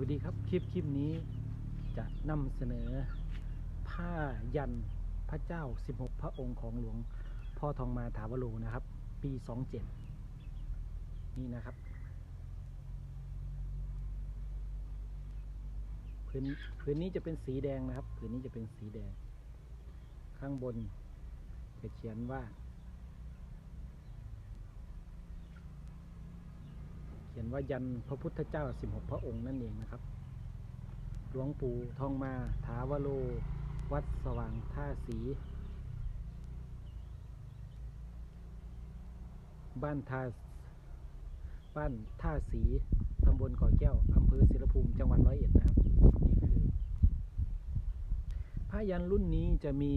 วัสดีครับคลิปคลิปนี้จะนำเสนอผ้ายันพระเจ้า 16 พระองค์ของหลวงพ่อทองมาถาวโรนะครับ ปี 27 นี่นะครับพื้นพื้นนี้จะเป็นสีแดงนะครับพื้นนี้จะเป็นสีแดง ข้างบนจะเขียนว่า ขียนว่ายันพระพุทธเจ้า 16 พระองค์นั่นเองนะครับ หลวงปู่ทองมา ถาวโรวัดสว่างท่าสี บ้านท่าบ้านท่าสีตำบลก่อแก้วอำเภอศิลภูมิจังหวัดร้อยเอ็ดนะครับ นี่คือผ้ายันรุ่นนี้จะมี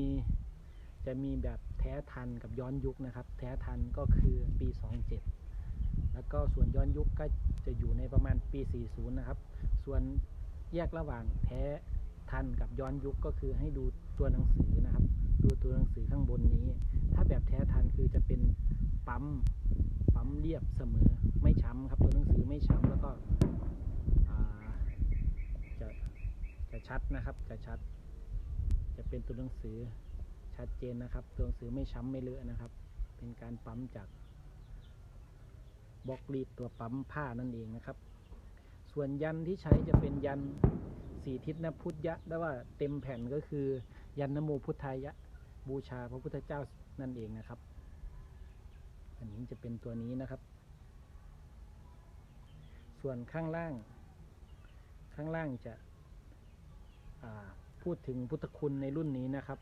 จะมีแบบแท้ทันกับย้อนยุคนะครับ แท้ทันก็คือปี 27 แล้วก็ส่วนย้อนยุคก็จะอยู่ในประมาณปี 40 นะครับ ส่วนแยกระหว่างแท้ทันกับย้อนยุคก็คือให้ดูตัวหนังสือนะครับ ดูตัวหนังสือข้างบนนี้ ถ้าแบบแท้ทันคือจะเป็นปั๊มปั๊มเรียบเสมอไม่ช้ำครับ ตัวหนังสือไม่ช้ำแล้วก็จะจะชัดนะครับจะชัด จะเป็นตัวหนังสือชัดเจนนะครับ ตัวหนังสือไม่ช้ำไม่เลอะนะครับ เป็นการปั๊มจาก บล็อกรีดตัวปั๊มผ้านั่นเองนะครับ ส่วนยันที่ใช้จะเป็นยันสีทิศนพุทธยะได้ว่าเต็มแผ่นก็คือ ยันนโมพุทธายะ บูชาพระพุทธเจ้านั่นเองนะครับ อันนี้จะเป็นตัวนี้นะครับ ส่วนข้างล่าง ข้างล่างจะพูดถึงพุทธคุณในรุ่นนี้นะครับ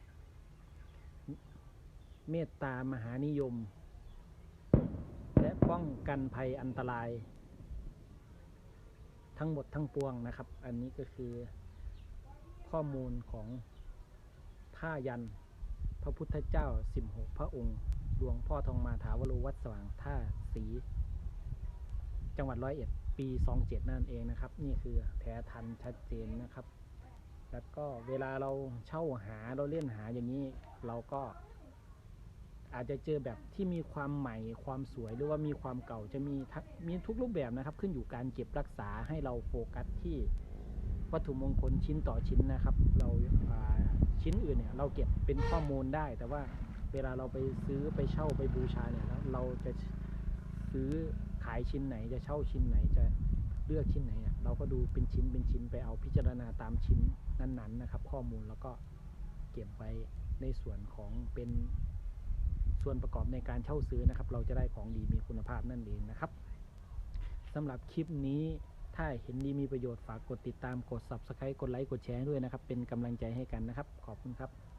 เมตตามหานิยม ป้องกันภัยอันตราย ทั้งหมดทั้งปวงนะครับ อันนี้ก็คือข้อมูลของผ้ายันพระพุทธเจ้า 16 พระองค์หลวงพ่อทองมาถาวโรวัดสว่างท่าสี จังหวัดร้อยเอ็ดปี 27 นั่นเองนะครับ นี่คือแท้ทันชัดเจนนะครับ แล้วก็เวลาเราเช่าหาเราเล่นหาอย่างนี้เราก็ อาจจะเจอแบบที่มีความใหม่ความสวยหรือว่ามีความเก่าจะมีมีทุกรูปแบบนะครับ ขึ้นอยู่การเก็บรักษาให้เราโฟกัสที่วัตถุมงคลชิ้นต่อชิ้นนะครับ เราชิ้นอื่นเนี่ยเราเก็บเป็นข้อมูลได้ แต่ว่าเวลาเราไปซื้อไปเช่าไปบูชาเนี่ยเราจะซื้อขายชิ้นไหนจะเช่าชิ้นไหนจะเลือกชิ้นไหนเนี่ยเราก็ดูเป็นชิ้นเป็นชิ้นไปเอาพิจารณาตามชิ้นนั้นๆนะครับ ข้อมูลแล้วก็เก็บไว้ในส่วนของเป็น ส่วนประกอบในการเช่าซื้อนะครับ เราจะได้ของดีมีคุณภาพนั่นเองนะครับสำหรับคลิปนี้ถ้าเห็นดีมีประโยชน์ฝากกดติดตามกด subscribe กดไลค์กดแชร์ด้วยนะครับ เป็นกำลังใจให้กันนะครับ ขอบคุณครับ